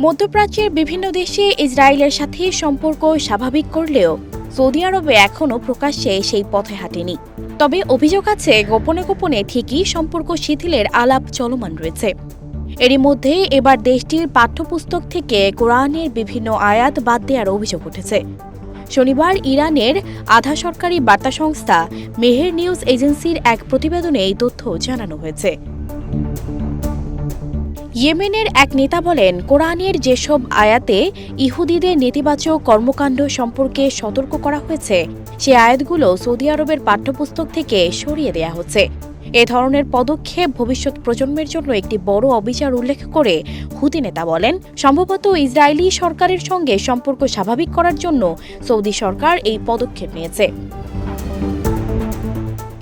মধ্যপ্রাচ্যের বিভিন্ন দেশে ইসরায়েলের সাথে সম্পর্ক স্বাভাবিক করলেও সৌদি আরবে এখনও প্রকাশ্যে সেই পথে হাঁটেনি। তবে অভিযোগ আছে, গোপনে গোপনে ঠিকই সম্পর্ক শিথিলের আলাপ চলমান রয়েছে। এরই মধ্যে এবার দেশটির পাঠ্যপুস্তক থেকে কোরআনের বিভিন্ন আয়াত বাদ দেওয়ার অভিযোগ উঠেছে। শনিবার ইরানের আধা সরকারি বার্তা সংস্থা মেহের নিউজ এজেন্সির এক প্রতিবেদনে এই তথ্য জানানো হয়েছে। ইয়েমেনের এক নেতা বলেন, কোরআনের যেসব আয়াতে ইহুদিদের নেতিবাচক কর্মকাণ্ড সম্পর্কে সতর্ক করা হয়েছে, সে আয়াতগুলো সৌদি আরবের পাঠ্যপুস্তক থেকে সরিয়ে দেয়া হচ্ছে। এ ধরনের পদক্ষেপ ভবিষ্যৎ প্রজন্মের জন্য একটি বড় অবিচার উল্লেখ করে হুতি নেতা বলেন, সম্ভবত ইসরায়েলি সরকারের সঙ্গে সম্পর্ক স্বাভাবিক করার জন্য সৌদি সরকার এই পদক্ষেপ নিয়েছে।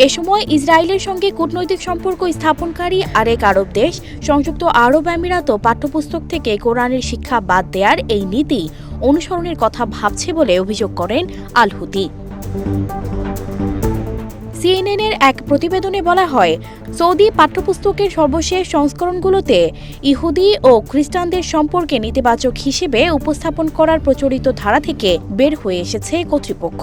এ সময় ইসরায়েলের সঙ্গে কূটনৈতিক সম্পর্ক স্থাপনকারী আরেক আরব দেশ, সংযুক্ত আরব আমিরাতও পাঠ্যপুস্তক থেকে কোরআনের শিক্ষা বাদ দেওয়ার এই নীতি অনুসরণের কথা ভাবছে বলে অভিযোগ করেন আল হুতি সিএনএনের এক প্রতিবেদনে বলা হয়, সৌদি পাঠ্যপুস্তকের সর্বশেষ সংস্করণগুলোতে ইহুদি ও খ্রিস্টানদের সম্পর্কে নেতিবাচক হিসেবে উপস্থাপন করার প্রচলিত ধারা থেকে বের হয়ে এসেছে কর্তৃপক্ষ।